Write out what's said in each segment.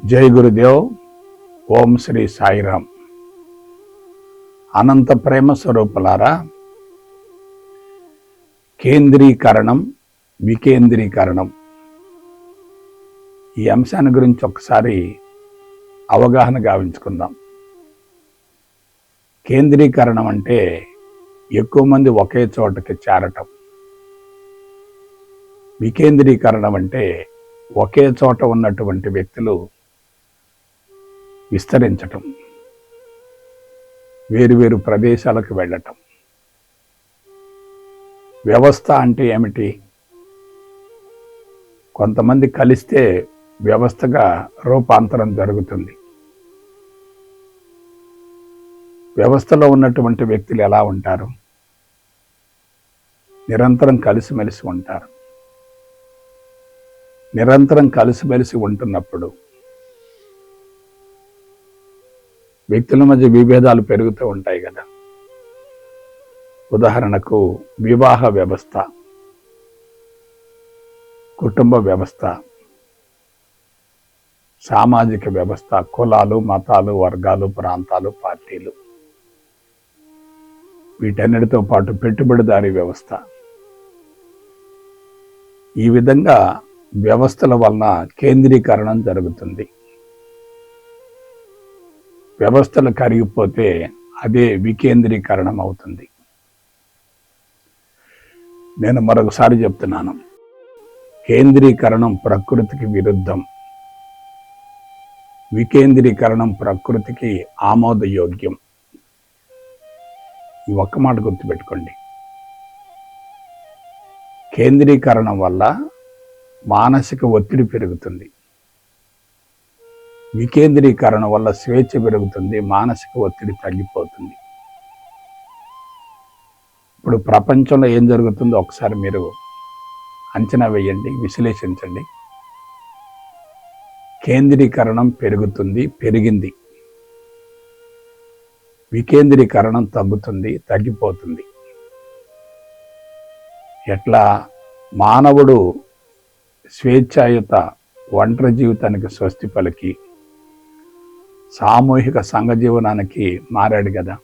జై గురుదేవ్ ఓం శ్రీ సాయిరామ్. అనంత ప్రేమ స్వరూపులారా కేంద్రీకరణం వికేంద్రీకరణం. ఈ అంశాన్ని గురించి ఒకసారి అవగాహన గావించుకుందాం. కేంద్రీకరణం అంటే ఎక్కువ మంది ఒకే చోటకి చేరటం. వికేంద్రీకరణం అంటే ఒకే చోట ఉన్నటువంటి వ్యక్తులు విస్తరించటం. వేరువేరు ప్రదేశాలకు వెళ్ళటం. వ్యవస్థ అంటే ఏమిటి? కొంతమంది కలిస్తే వ్యవస్థగా రూపాంతరం జరుగుతుంది. వ్యవస్థలో ఉన్నటువంటి వ్యక్తులు ఎలా ఉంటారు? నిరంతరం కలిసిమెలిసి ఉంటారు. నిరంతరం కలిసిమెలిసి ఉంటున్నప్పుడు వ్యక్తుల మధ్య విభేదాలు పెరుగుతూ ఉంటాయి కదా. ఉదాహరణకు వివాహ వ్యవస్థ కుటుంబ వ్యవస్థ సామాజిక వ్యవస్థ కులాలు మతాలు వర్గాలు ప్రాంతాలు పార్టీలు. వీటన్నిటితో పాటు పెట్టుబడిదారీ వ్యవస్థ. ఈ విధంగా వ్యవస్థల వలన కేంద్రీకరణం జరుగుతుంది. వ్యవస్థలు కరిగిపోతే అదే వికేంద్రీకరణం అవుతుంది నేను మరొకసారి చెప్తున్నాను. కేంద్రీకరణం ప్రకృతికి విరుద్ధం. వికేంద్రీకరణం ప్రకృతికి ఆమోదయోగ్యం. ఈ ఒక్క మాట గుర్తుపెట్టుకోండి. కేంద్రీకరణం వల్ల మానసిక ఒత్తిడి పెరుగుతుంది. వికేంద్రీకరణ వల్ల స్వేచ్ఛ పెరుగుతుంది మానసిక ఒత్తిడి తగ్గిపోతుంది. ఇప్పుడు ప్రపంచంలో ఏం జరుగుతుందో ఒకసారి మీరు అంచనా వేయండి విశ్లేషించండి. కేంద్రీకరణం పెరుగుతుంది పెరిగింది. వికేంద్రీకరణం తగ్గుతుంది తగ్గిపోతుంది. ఎట్లా? మానవుడు స్వేచ్ఛాయుత ఒంటరి జీవితానికి స్వస్తి పలికి సామూహిక సంఘ జీవనానికి మారాడు కదా.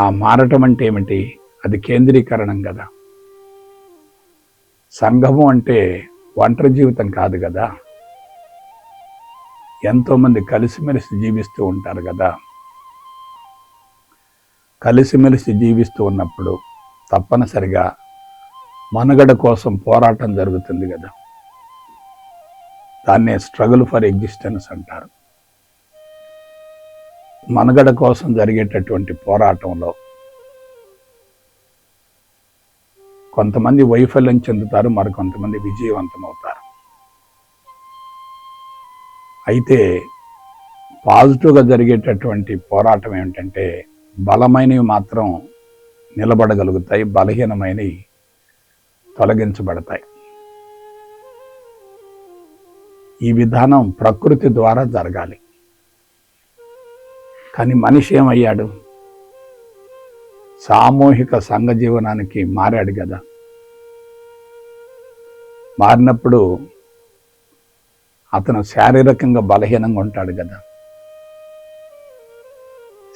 ఆ మారటం అంటే ఏమిటి? అది కేంద్రీకరణం కదా. సంఘము అంటే ఒంటరి జీవితం కాదు కదా. ఎంతోమంది కలిసిమెలిసి జీవిస్తూ ఉంటారు కదా. కలిసిమెలిసి జీవిస్తూ ఉన్నప్పుడు తప్పనిసరిగా మనుగడ కోసం పోరాటం జరుగుతుంది కదా. దాన్నే స్ట్రగుల్ ఫర్ ఎగ్జిస్టెన్స్ అంటారు. మనుగడ కోసం జరిగేటటువంటి పోరాటంలో కొంతమంది వైఫల్యం చెందుతారు మరికొంతమంది విజయవంతమవుతారు. అయితే పాజిటివ్గా జరిగేటటువంటి పోరాటం ఏమిటంటే బలమైనవి మాత్రం నిలబడగలుగుతాయి బలహీనమైనవి తొలగించబడతాయి. ఈ విధానం ప్రకృతి ద్వారా జరగాలి. కానీ మనిషి ఏమయ్యాడు? సామూహిక సంఘ జీవనానికి మారాడు కదా. మారినప్పుడు అతను శారీరకంగా బలహీనంగా ఉంటాడు కదా.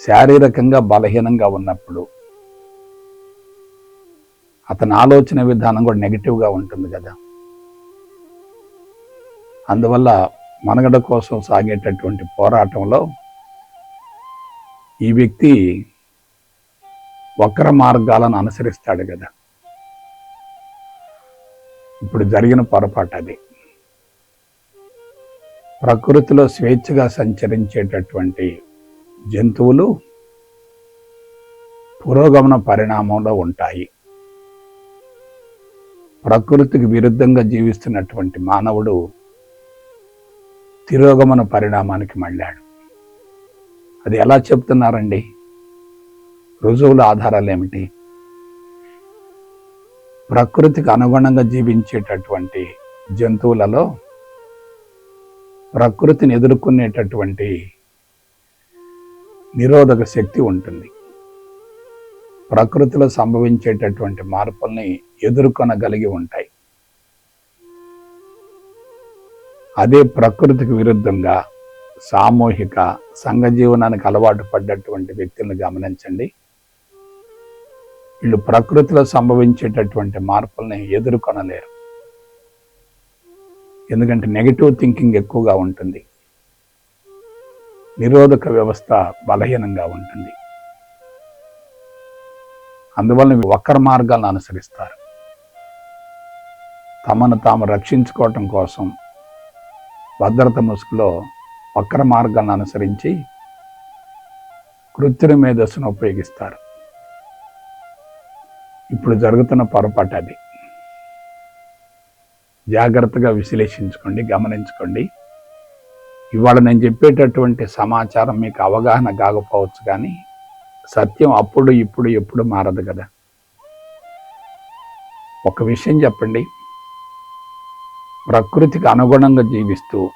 శారీరకంగా బలహీనంగా ఉన్నప్పుడు అతని ఆలోచన విధానం కూడా నెగిటివ్గా ఉంటుంది కదా. అందువల్ల మనగడ కోసం సాగేటటువంటి పోరాటంలో ఈ వ్యక్తి వక్ర మార్గాలను అనుసరిస్తాడు కదా. ఇప్పుడు జరిగిన పొరపాటు అది. ప్రకృతిలో స్వేచ్ఛగా సంచరించేటటువంటి జంతువులు పురోగమన పరిణామంలో ఉంటాయి. ప్రకృతికి విరుద్ధంగా జీవిస్తున్నటువంటి మానవుడు తిరోగమన పరిణామానికి మళ్ళాడు. అది ఎలా చెప్తున్నారండి? రుజువుల ఆధారాలు ఏమిటి? ప్రకృతికి అనుగుణంగా జీవించేటటువంటి జంతువులలో ప్రకృతిని ఎదుర్కొనేటటువంటి నిరోధక శక్తి ఉంటుంది. ప్రకృతిలో సంభవించేటటువంటి మార్పుల్ని ఎదుర్కొనగలిగి ఉంటాయి. అదే ప్రకృతికి విరుద్ధంగా సామూహిక సంఘ జీవనానికి అలవాటు పడ్డటువంటి వ్యక్తులను గమనించండి. వీళ్ళు ప్రకృతిలో సంభవించేటటువంటి మార్పుల్ని ఎదుర్కొనలేరు. ఎందుకంటే నెగిటివ్ థింకింగ్ ఎక్కువగా ఉంటుంది. నిరోధక వ్యవస్థ బలహీనంగా ఉంటుంది. అందువలన వక్ర మార్గాలను అనుసరిస్తారు. తమను తాము రక్షించుకోవటం కోసం భద్రత ముసుగులో వక్ర మార్గాన్ని అనుసరించి కృత్రిమ మేధస్సును ఉపయోగిస్తారు. ఇప్పుడు జరుగుతున్న పొరపాటు అది. జాగ్రత్తగా విశ్లేషించుకోండి గమనించుకోండి. ఇవాళ నేను చెప్పేటటువంటి సమాచారం మీకు అవగాహన కాకపోవచ్చు కానీ సత్యం అప్పుడు ఇప్పుడు ఎప్పుడు మారదు కదా. ఒక విషయం చెప్పండి. ప్రకృతికి అనుగుణంగా జీవిస్తూ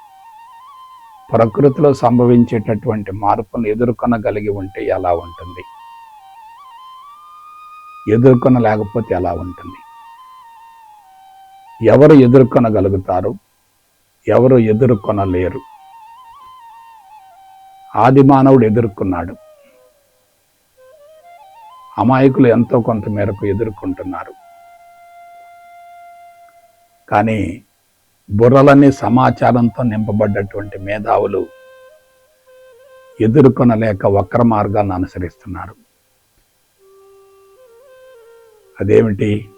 ప్రకృతిలో సంభవించేటటువంటి మార్పును ఎదుర్కొనగలిగి ఉంటే ఎలా ఉంటుంది? ఎదుర్కొనలేకపోతే ఎలా ఉంటుంది? ఎవరు ఎదుర్కొనగలుగుతారు? ఎవరు ఎదుర్కొనలేరు? ఆది మానవుడు ఎదుర్కొన్నాడు. అమాయకులు ఎంతో కొంత మేరకు ఎదుర్కొంటున్నారు. కానీ బుర్రలన్నీ సమాచారంతో నింపబడ్డటువంటి మేధావులు ఎదుర్కొనలేక వక్ర మార్గాన్ని అనుసరిస్తున్నారు. అదేమిటి?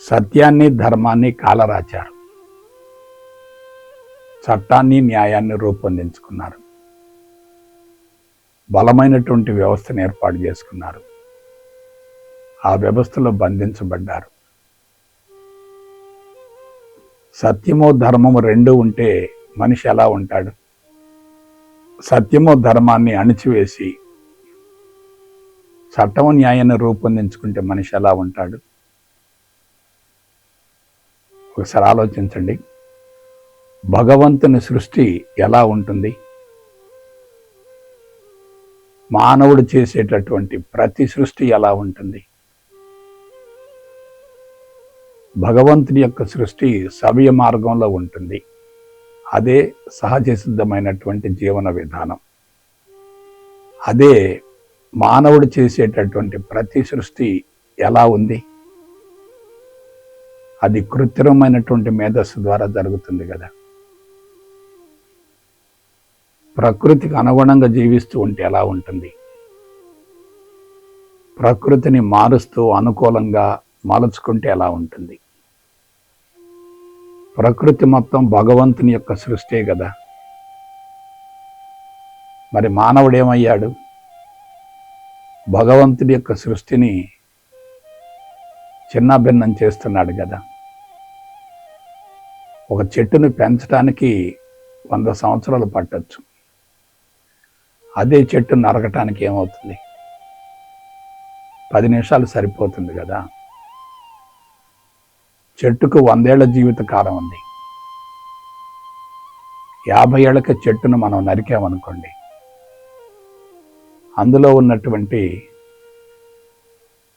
సత్యాన్ని ధర్మాన్ని కాలరాచారు. చట్టాన్ని న్యాయాన్ని రూపొందించుకున్నారు. బలమైనటువంటి వ్యవస్థను ఏర్పాటు చేసుకున్నారు. ఆ వ్యవస్థలో బంధించబడ్డారు. సత్యము ధర్మము రెండు ఉంటే మనిషి ఎలా ఉంటాడు? సత్యము ధర్మాన్ని అణిచివేసి చట్టము న్యాయాన్ని రూపొందించుకుంటే మనిషి ఎలా ఉంటాడు? ఒకసారి ఆలోచించండి. భగవంతుని సృష్టి ఎలా ఉంటుంది? మానవుడు చేసేటటువంటి ప్రతి సృష్టి ఎలా ఉంటుంది? భగవంతుని యొక్క సృష్టి సవ్య మార్గంలో ఉంటుంది. అదే సహజ సిద్ధమైనటువంటి జీవన విధానం. అదే మానవుడు చేసేటటువంటి ప్రతి సృష్టి ఎలా ఉంది? అది కృత్రిమమైనటువంటి మేధస్సు ద్వారా జరుగుతుంది కదా. ప్రకృతికి అనుగుణంగా జీవిస్తూ ఉంటే ఎలా ఉంటుంది? ప్రకృతిని మారుస్తూ అనుకూలంగా మలుచుకుంటే ఎలా ఉంటుంది? ప్రకృతి మొత్తం భగవంతుని యొక్క సృష్టే కదా. మరి మానవుడు ఏమయ్యాడు భగవంతుడి యొక్క సృష్టిని చిన్న భిన్నం చేస్తున్నాడు కదా. ఒక చెట్టును పెంచడానికి వంద సంవత్సరాలు పట్టచ్చు. అదే చెట్టు నరకటానికి ఏమవుతుంది? పది నిమిషాలు సరిపోతుంది కదా. చెట్టుకు వందేళ్ళ జీవిత కాలం ఉంది. యాభై ఏళ్ళకి చెట్టును మనం నరికామనుకోండి. అందులో ఉన్నటువంటి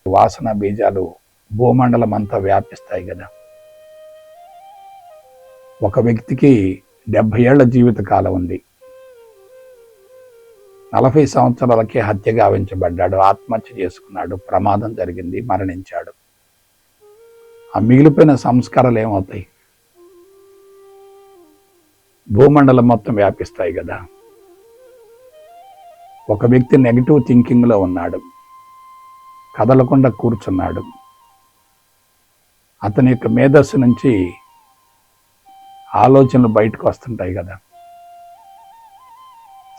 వాసన బీజాలు భూమండలం అంతా వ్యాపిస్తాయి కదా. ఒక వ్యక్తికి డెబ్భై ఏళ్ళ జీవిత కాలం ఉంది. నలభై సంవత్సరాలకే హత్య గావించబడ్డాడు ఆత్మహత్య చేసుకున్నాడు ప్రమాదం జరిగింది మరణించాడు. ఆ మిగిలిపోయిన సంస్కారాలు ఏమవుతాయి? భూమండలం మొత్తం వ్యాపిస్తాయి కదా. ఒక వ్యక్తి నెగిటివ్ థింకింగ్లో ఉన్నాడు. కదలకుండా కూర్చున్నాడు. అతని యొక్క మేధస్సు నుంచి ఆలోచనలు బయటకు వస్తుంటాయి కదా.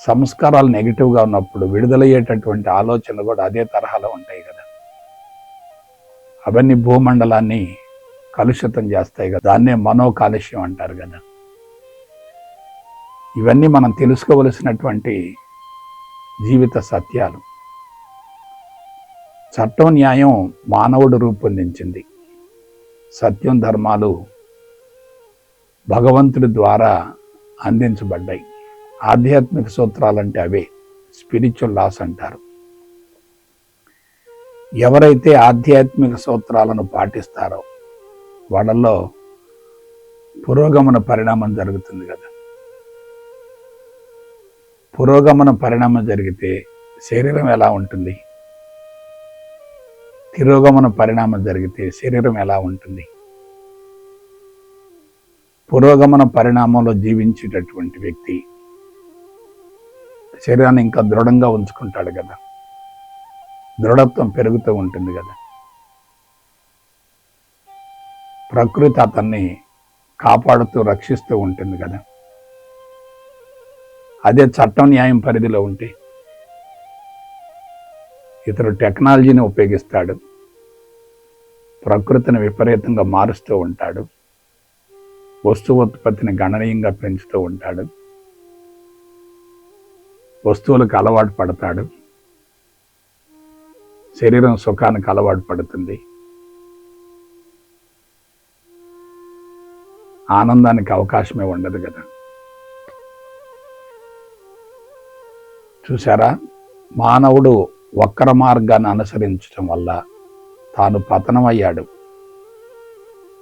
సంస్కారాలు నెగిటివ్గా ఉన్నప్పుడు విడుదలయ్యేటటువంటి ఆలోచనలు కూడా అదే తరహాలో ఉంటాయి కదా. అవన్నీ భూమండలాన్ని కలుషితం చేస్తాయి కదా దాన్నే మనో కాలుష్యం అంటారు కదా. ఇవన్నీ మనం తెలుసుకోవలసినటువంటి జీవిత సత్యాలు. చట్టం న్యాయం మానవుడు రూపొందించింది. సత్యం ధర్మాలు భగవంతుడి ద్వారా అందించబడ్డాయి. ఆధ్యాత్మిక సూత్రాలంటే అవే స్పిరిచువల్ లాస్ అంటారు. ఎవరైతే ఆధ్యాత్మిక సూత్రాలను పాటిస్తారో వాళ్ళల్లో పురోగమన పరిణామం జరుగుతుంది కదా. పురోగమన పరిణామం జరిగితే శరీరం ఎలా ఉంటుంది? తిరోగమన పరిణామం జరిగితే శరీరం ఎలా ఉంటుంది? పురోగమన పరిణామంలో జీవించేటటువంటి వ్యక్తి శరీరాన్ని ఇంకా దృఢంగా ఉంచుకుంటాడు కదా. దృఢత్వం పెరుగుతూ ఉంటుంది కదా. ప్రకృతి అతన్ని కాపాడుతూ రక్షిస్తూ ఉంటుంది కదా. అదే చట్టం న్యాయం పరిధిలో ఉంటే ఇతడు టెక్నాలజీని ఉపయోగిస్తాడు. ప్రకృతిని విపరీతంగా మారుస్తూ ఉంటాడు. వస్తు ఉత్పత్తిని గణనీయంగా పెంచుతూ ఉంటాడు. వస్తువులకు అలవాటు పడతాడు. శరీరం సుఖానికి అలవాటు పడుతుంది. ఆనందానికి అవకాశమే ఉండదు కదా. చూసారా మానవుడు వక్ర మార్గాన్ని అనుసరించడం వల్ల తాను పతనమయ్యాడు.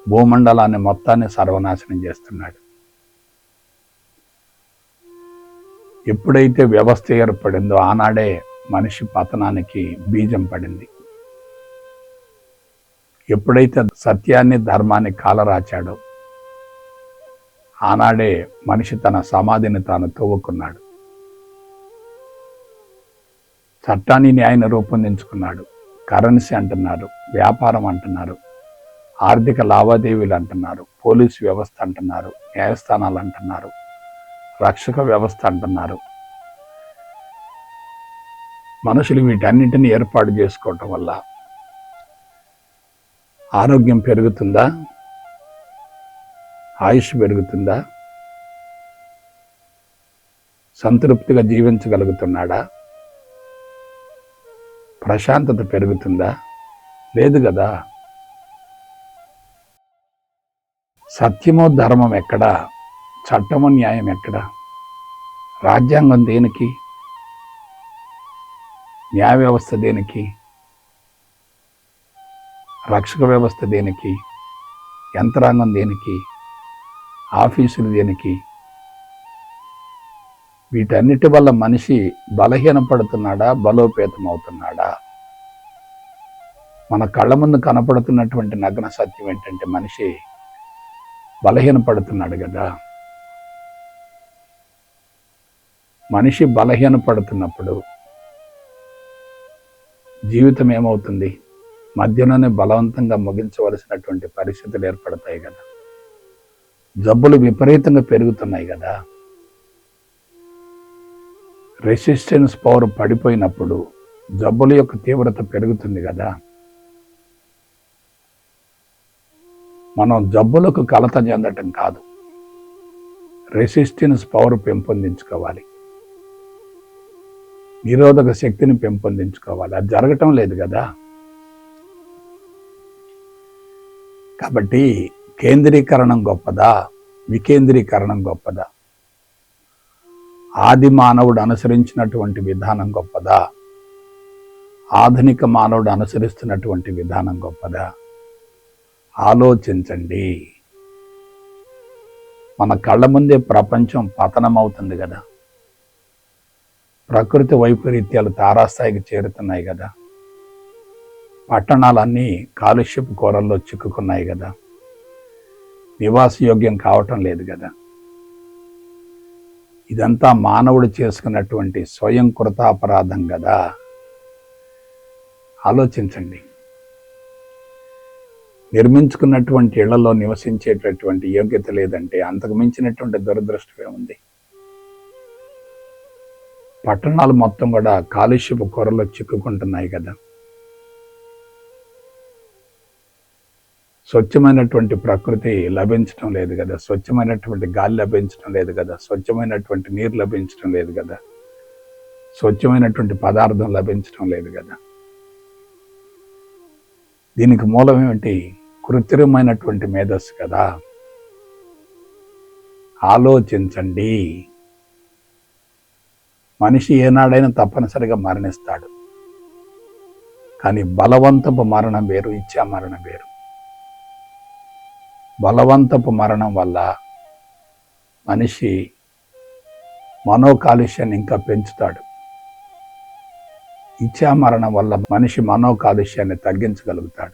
భూమండలాన్ని మొత్తాన్ని సర్వనాశనం చేస్తున్నాడు. ఎప్పుడైతే వ్యవస్థ ఏర్పడిందో ఆనాడే మనిషి పతనానికి బీజం పడింది. ఎప్పుడైతే సత్యాన్ని ధర్మాన్ని కాలరాచాడో ఆనాడే మనిషి తన సమాధిని తాను తవ్వుకున్నాడు. చట్టాన్ని ఆయన రూపొందించుకున్నాడు. కరెన్సీ అంటున్నారు వ్యాపారం అంటున్నారు ఆర్థిక లావాదేవీలు అంటున్నారు పోలీసు వ్యవస్థ అంటున్నారు న్యాయస్థానాలు అంటున్నారు రక్షక వ్యవస్థ అంటున్నారు. మనుషులు వీటన్నింటిని ఏర్పాటు చేసుకోవటం వల్ల ఆరోగ్యం పెరుగుతుందా? ఆయుష్ పెరుగుతుందా? సంతృప్తిగా జీవించగలుగుతున్నాడా? ప్రశాంతత పెరుగుతుందా? లేదు కదా. సత్యమో ధర్మం ఎక్కడ? చట్టము న్యాయం ఎక్కడ? రాజ్యాంగం దేనికి? న్యాయ వ్యవస్థ దేనికి? రక్షక వ్యవస్థ దేనికి? యంత్రాంగం దేనికి? ఆఫీసులు దేనికి? వీటన్నిటి వల్ల మనిషి బలహీనపడుతున్నాడా బలోపేతం అవుతున్నాడా మన కళ్ళ ముందు కనపడుతున్నటువంటి నగ్న సత్యం ఏంటంటే మనిషి బలహీనపడుతున్నాడు కదా. మనిషి బలహీనపడుతున్నప్పుడు జీవితం ఏమవుతుంది? మధ్యలోనే బలవంతంగా ముగించవలసినటువంటి పరిస్థితులు ఏర్పడతాయి కదా. జబ్బులు విపరీతంగా పెరుగుతున్నాయి కదా. రెసిస్టెన్స్ పవర్ పడిపోయినప్పుడు జబ్బుల యొక్క తీవ్రత పెరుగుతుంది కదా. మనం జబ్బులకు కలత చెందటం కాదు. రెసిస్టెన్స్ పవర్ పెంపొందించుకోవాలి. నిరోధక శక్తిని పెంపొందించుకోవాలి. అది జరగటం లేదు కదా. కాబట్టి కేంద్రీకరణం గొప్పదా? వికేంద్రీకరణం గొప్పదా? ఆది మానవుడు అనుసరించినటువంటి విధానం గొప్పదా? ఆధునిక మానవుడు అనుసరిస్తున్నటువంటి విధానం గొప్పదా? ఆలోచించండి. మన కళ్ళ ముందే ప్రపంచం పతనమవుతుంది కదా. ప్రకృతి వైపరీత్యాలు తారాస్థాయికి చేరుతున్నాయి కదా. పట్టణాలన్నీ కాలుష్యపు కూరల్లో చిక్కుకున్నాయి కదా. నివాసయోగ్యం కావటం లేదు కదా. ఇదంతా మానవుడు చేసుకున్నటువంటి స్వయం కృతాపరాధం కదా. ఆలోచించండి. నిర్మించుకున్నటువంటి ఇళ్ళలో నివసించేటటువంటి యోగ్యత లేదంటే అంతకు మించినటువంటి దురదృష్టమే ఉంది. పట్టణాలు మొత్తం కూడా కాలుష్యపు కొరలో చిక్కుకుంటున్నాయి కదా. స్వచ్ఛమైనటువంటి ప్రకృతి లభించడం లేదు కదా. స్వచ్ఛమైనటువంటి గాలి లభించడం లేదు కదా. స్వచ్ఛమైనటువంటి నీరు లభించడం లేదు కదా. స్వచ్ఛమైనటువంటి పదార్థం లభించడం లేదు కదా. దీనికి మూలం ఏమిటి? కృత్రిమైనటువంటి మేధస్సు కదా. ఆలోచించండి. మనిషి ఏనాడైనా తప్పనిసరిగా మరణిస్తాడు. కానీ బలవంతపు మరణం వేరు ఇచ్చా మరణం వేరు. బలవంతపు మరణం వల్ల మనిషి మనోకాలుష్యాన్ని ఇంకా పెంచుతాడు. ఇచ్చా మరణం వల్ల మనిషి మనోకాలుష్యాన్ని తగ్గించగలుగుతాడు.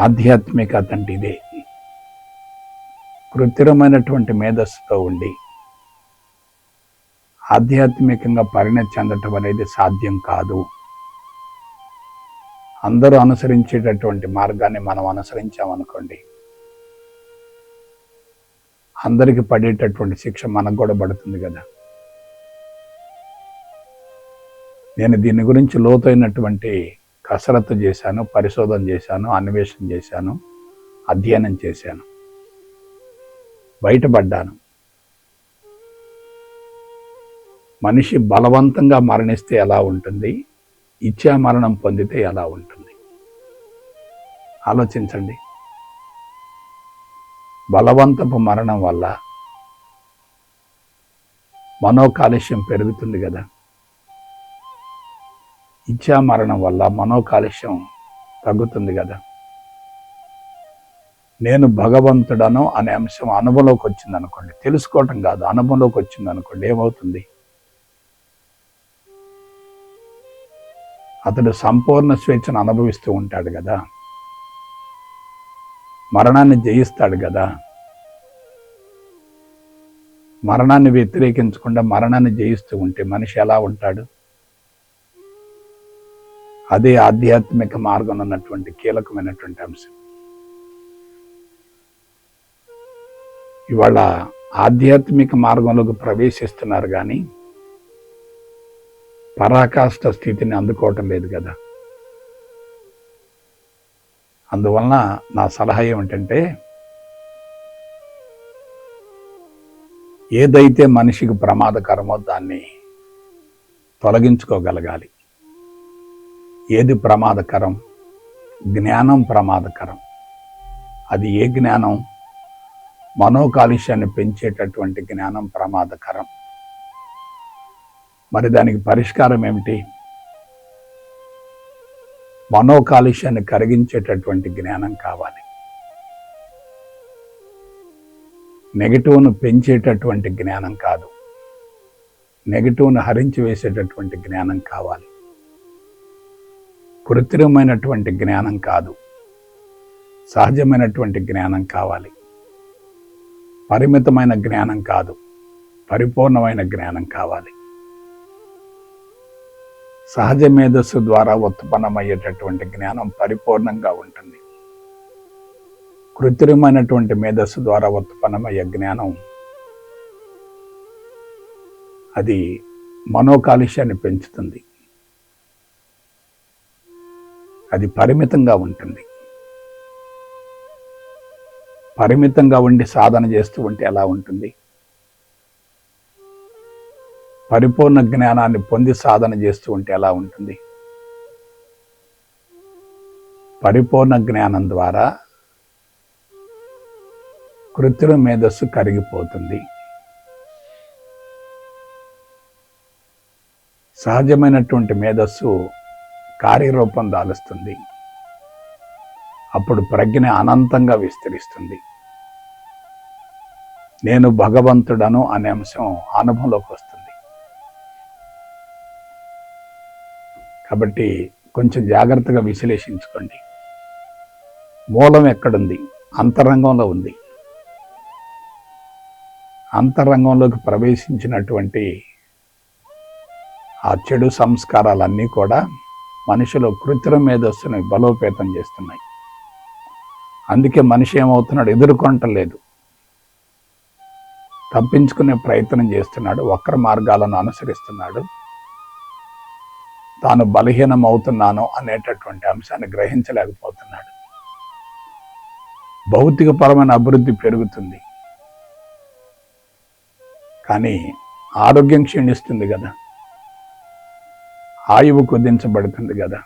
ఆధ్యాత్మికత అంటే ఇదే. కృత్రిమైనటువంటి మేధస్సుతో ఉండి ఆధ్యాత్మికంగా పరిణతి చెందటం అనేది సాధ్యం కాదు. అందరూ అనుసరించేటటువంటి మార్గాన్ని మనం అనుసరించామనుకోండి అందరికి పడేటటువంటి శిక్ష మనకు కూడా పడుతుంది కదా. నేను దీని గురించి లోతైనటువంటి కసరత్తు చేశాను పరిశోధన చేశాను అన్వేషణ చేశాను అధ్యయనం చేశాను. బయటపడ్డాను. మనిషి బలవంతంగా మరణిస్తే ఎలా ఉంటుంది? ఇచ్చా మరణం పొందితే ఎలా ఉంటుంది? ఆలోచించండి. బలవంతపు మరణం వల్ల మనోకాలుష్యం పెరుగుతుంది కదా. ఇచ్చా మరణం వల్ల మనోకాలుష్యం తగ్గుతుంది కదా. నేను భగవంతుడను అనే అంశం అనుభవంలోకి వచ్చింది అనుకోండి తెలుసుకోవటం కాదు అనుభవంలోకి వచ్చింది అనుకోండి ఏమవుతుంది? అతడు సంపూర్ణ స్వేచ్ఛను అనుభవిస్తూ ఉంటాడు కదా. మరణాన్ని జయిస్తాడు కదా. మరణాన్ని వ్యతిరేకించకుండా మరణాన్ని జయిస్తూ ఉంటే మనిషి ఎలా ఉంటాడు? అదే ఆధ్యాత్మిక మార్గం ఉన్నటువంటి కీలకమైనటువంటి అంశం. ఇవాళ ఆధ్యాత్మిక మార్గంలోకి ప్రవేశిస్తున్నారు కానీ పరాకాష్ట స్థితిని అందుకోవటం లేదు కదా. అందువలన నా సలహా ఏమిటంటే ఏదైతే మనిషికి ప్రమాదకరమో దాన్ని తొలగించుకోగలగాలి. ఏది ప్రమాదకరం? జ్ఞానం ప్రమాదకరం. అది ఏ జ్ఞానం? మనోకాలుష్యాన్ని పెంచేటటువంటి జ్ఞానం ప్రమాదకరం. మరి దానికి పరిష్కారం ఏమిటి? మనోకాలుష్యాన్ని కరిగించేటటువంటి జ్ఞానం కావాలి. నెగిటివ్ను పెంచేటటువంటి జ్ఞానం కాదు. నెగిటివ్ను హరించి వేసేటటువంటి జ్ఞానం కావాలి. కృత్రిమైనటువంటి జ్ఞానం కాదు. సహజమైనటువంటి జ్ఞానం కావాలి. పరిమితమైన జ్ఞానం కాదు. పరిపూర్ణమైన జ్ఞానం కావాలి. సహజ మేధస్సు ద్వారా ఉత్పన్నమయ్యేటటువంటి జ్ఞానం పరిపూర్ణంగా ఉంటుంది. కృత్రిమైనటువంటి మేధస్సు ద్వారా ఉత్పన్నమయ్యే జ్ఞానం అది మనోకాలుష్యాన్ని పెంచుతుంది. అది పరిమితంగా ఉంటుంది. పరిమితంగా ఉండి సాధన చేస్తూ ఉంటే ఎలా ఉంటుంది? పరిపూర్ణ జ్ఞానాన్ని పొంది సాధన చేస్తూ ఉంటే ఎలా ఉంటుంది? పరిపూర్ణ జ్ఞానం ద్వారా కృత్రిమ మేధస్సు కరిగిపోతుంది. సహజమైనటువంటి మేధస్సు కార్యరూపం దాలుస్తుంది. అప్పుడు ప్రజ్ఞ అనంతంగా విస్తరిస్తుంది. నేను భగవంతుడను అనే అంశం అనుభవంలోకి వస్తుంది. కాబట్టి కొంచెం జాగ్రత్తగా విశ్లేషించుకోండి. మూలం ఎక్కడుంది? అంతరంగంలో ఉంది. అంతరంగంలోకి ప్రవేశించినటువంటి ఆ చెడు సంస్కారాలన్నీ కూడా మనిషిలో కృత్రిమ మేధస్సును బలోపేతం చేస్తున్నాయి. అందుకే మనిషి ఏమవుతున్నాడు? ఎదుర్కొంటలేదు. తప్పించుకునే ప్రయత్నం చేస్తున్నాడు. వక్ర మార్గాలను అనుసరిస్తున్నాడు. తాను బలహీనం అవుతున్నాను అనేటటువంటి అంశాన్ని గ్రహించలేకపోతున్నాడు. భౌతికపరమైన అభివృద్ధి పెరుగుతుంది. కానీ ఆరోగ్యం క్షీణిస్తుంది కదా. ఆయువు కుదించబడుతుంది కదా.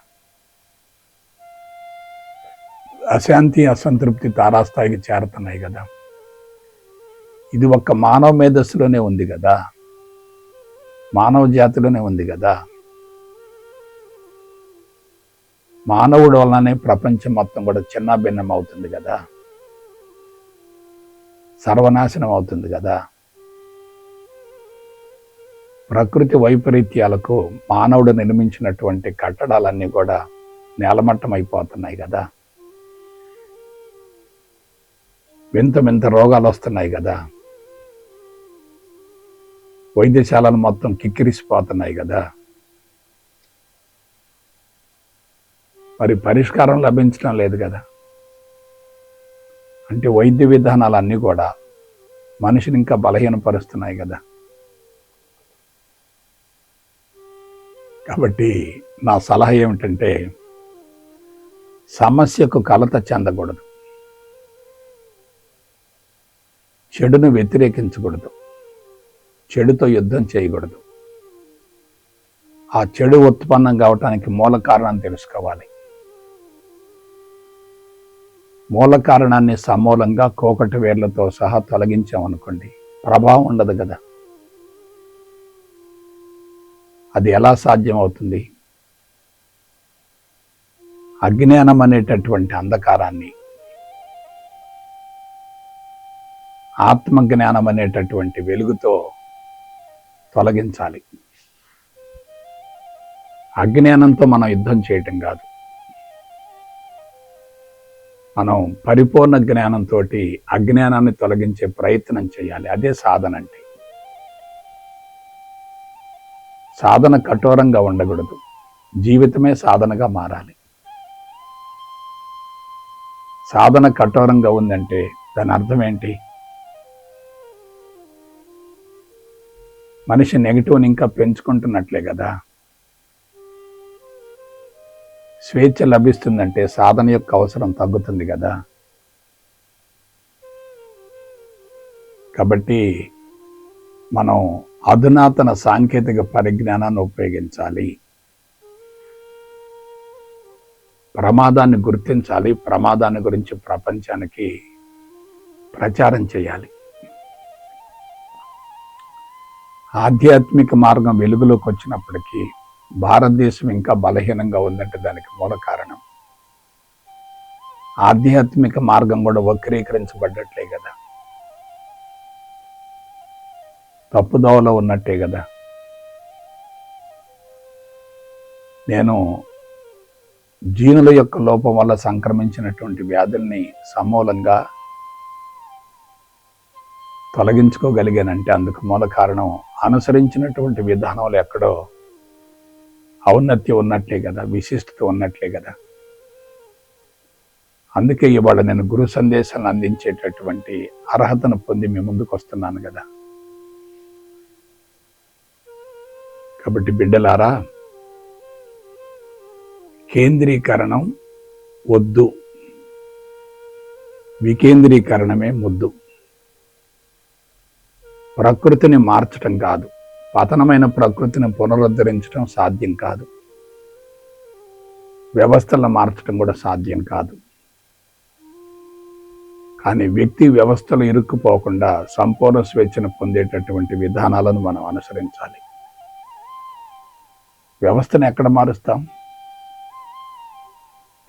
అశాంతి అసంతృప్తి తారాస్థాయికి చేరుతున్నాయి కదా. ఇది ఒక్క మానవ మేధస్సులోనే ఉంది కదా. మానవ జాతిలోనే ఉంది కదా. మానవుడు వలననే ప్రపంచం మొత్తం కూడా చిన్న భిన్నం అవుతుంది కదా. సర్వనాశనం అవుతుంది కదా. ప్రకృతి వైపరీత్యాలకు మానవుడు నిర్మించినటువంటి కట్టడాలన్నీ కూడా నేలమట్టం అయిపోతున్నాయి కదా. వింత వింత రోగాలు వస్తున్నాయి కదా. వైద్యశాలలు మొత్తం కిక్కిరిసిపోతున్నాయి కదా. మరి పరిష్కారం లభించడం లేదు కదా. అంటే వైద్య విధానాలు అన్నీ కూడా మనిషిని ఇంకా బలహీనపరుస్తున్నాయి కదా. కాబట్టి నా సలహా ఏమిటంటే సమస్యకు కలత చెందకూడదు. చెడును వ్యతిరేకించకూడదు. చెడుతో యుద్ధం చేయకూడదు. ఆ చెడు ఉత్పన్నం కావటానికి మూల కారణం తెలుసుకోవాలి. మూల కారణాన్ని సమూలంగా కోకటి వేర్లతో సహా తొలగించామనుకోండి ప్రభావం ఉండదు కదా. అది ఎలా సాధ్యం అవుతుంది అజ్ఞానం అనేటటువంటి అంధకారాన్ని ఆత్మజ్ఞానం అనేటటువంటి వెలుగుతో తొలగించాలి. అజ్ఞానంతో మనం యుద్ధం చేయటం కాదు. మనం పరిపూర్ణ జ్ఞానంతో అజ్ఞానాన్ని తొలగించే ప్రయత్నం చేయాలి. అదే సాధన అంటే సాధన కఠోరంగా ఉండకూడదు. జీవితమే సాధనగా మారాలి. సాధన కఠోరంగా ఉందంటే దాని అర్థం ఏంటి? మనిషి నెగిటివ్ని ఇంకా పెంచుకుంటున్నట్లే కదా. స్వేచ్ఛ లభిస్తుందంటే సాధన యొక్క అవసరం తగ్గుతుంది కదా. కాబట్టి మనం అధునాతన సాంకేతిక పరిజ్ఞానాన్ని ఉపయోగించాలి. ప్రమాదాన్ని గుర్తించాలి. ప్రమాదాన్ని గురించి ప్రపంచానికి ప్రచారం చేయాలి. ఆధ్యాత్మిక మార్గం వెలుగులోకి వచ్చినప్పటికీ భారతదేశం ఇంకా బలహీనంగా ఉందంటే దానికి మూల కారణం. ఆధ్యాత్మిక మార్గం కూడా వక్రీకరించబడ్డట్లే కదా. తప్పుదోవలో ఉన్నట్టే కదా. నేను జీనుల యొక్క లోపం వల్ల సంక్రమించినటువంటి వ్యాధుల్ని సమూలంగా తొలగించుకోగలిగానంటే అందుకు మూల కారణం అనుసరించినటువంటి విధానంలో ఎక్కడో ఔన్నత్యం ఉన్నట్లే కదా విశిష్టత ఉన్నట్లే కదా. అందుకే ఇవాళ నేను గురు సందేశాలను అందించేటటువంటి అర్హతను పొంది మీ ముందుకు వస్తున్నాను కదా. కాబట్టి బిడ్డలారా కేంద్రీకరణం వద్దు. వికేంద్రీకరణమే ముద్దు. ప్రకృతిని మార్చటం కాదు. పతనమైన ప్రకృతిని పునరుద్ధరించడం సాధ్యం కాదు. వ్యవస్థలను మార్చడం కూడా సాధ్యం కాదు. కానీ వ్యక్తి వ్యవస్థలు ఇరుక్కుపోకుండా సంపూర్ణ స్వేచ్ఛను పొందేటటువంటి విధానాలను మనం అనుసరించాలి. వ్యవస్థను ఎక్కడ మారుస్తాం?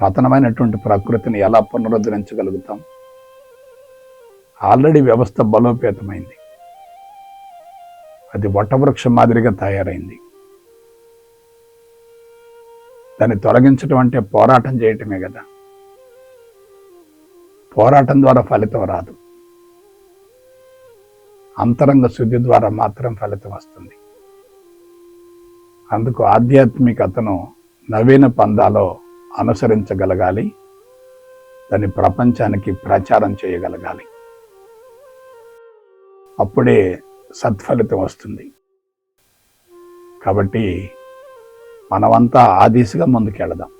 పతనమైనటువంటి ప్రకృతిని ఎలా పునరుద్ధరించగలుగుతాం? ఆల్రెడీ వ్యవస్థ బలోపేతమైంది. అది వటవృక్షం మాదిరిగా తయారైంది. దాన్ని తొలగించడం అంటే పోరాటం చేయటమే కదా. పోరాటం ద్వారా ఫలితం రాదు. అంతరంగ శుద్ధి ద్వారా మాత్రం ఫలితం వస్తుంది. అందుకు ఆధ్యాత్మికతను నవీన పందాలో అనుసరించగలగాలి. దాన్ని ప్రపంచానికి ప్రచారం చేయగలగాలి. అప్పుడే సత్ఫలితం వస్తుంది. కాబట్టి మనమంతా ఆ దిశగా ముందుకెళదాం.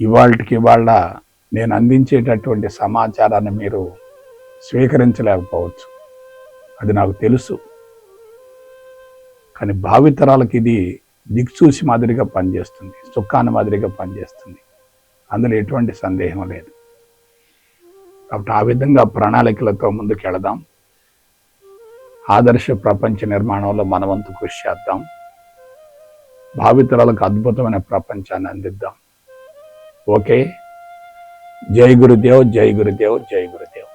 ఇవాళకి ఇవాళ నేను అందించేటటువంటి సమాచారాన్ని మీరు స్వీకరించలేకపోవచ్చు. అది నాకు తెలుసు. కానీ భావితరాలకు ఇది దిక్చూసి మాదిరిగా పనిచేస్తుంది. సుఖాన్ని మాదిరిగా పనిచేస్తుంది. అందులో ఎటువంటి సందేహం లేదు. కాబట్టి ఆ విధంగా ప్రణాళికలతో ముందుకెళదాం. ఆదర్శ ప్రపంచ నిర్మాణంలో మనవంతు కృషి చేద్దాం. భావితరాలకు అద్భుతమైన ప్రపంచాన్ని అందిద్దాం. ఓకే? జై గురుదేవ్ జై గురుదేవ్ జై గురుదేవ్.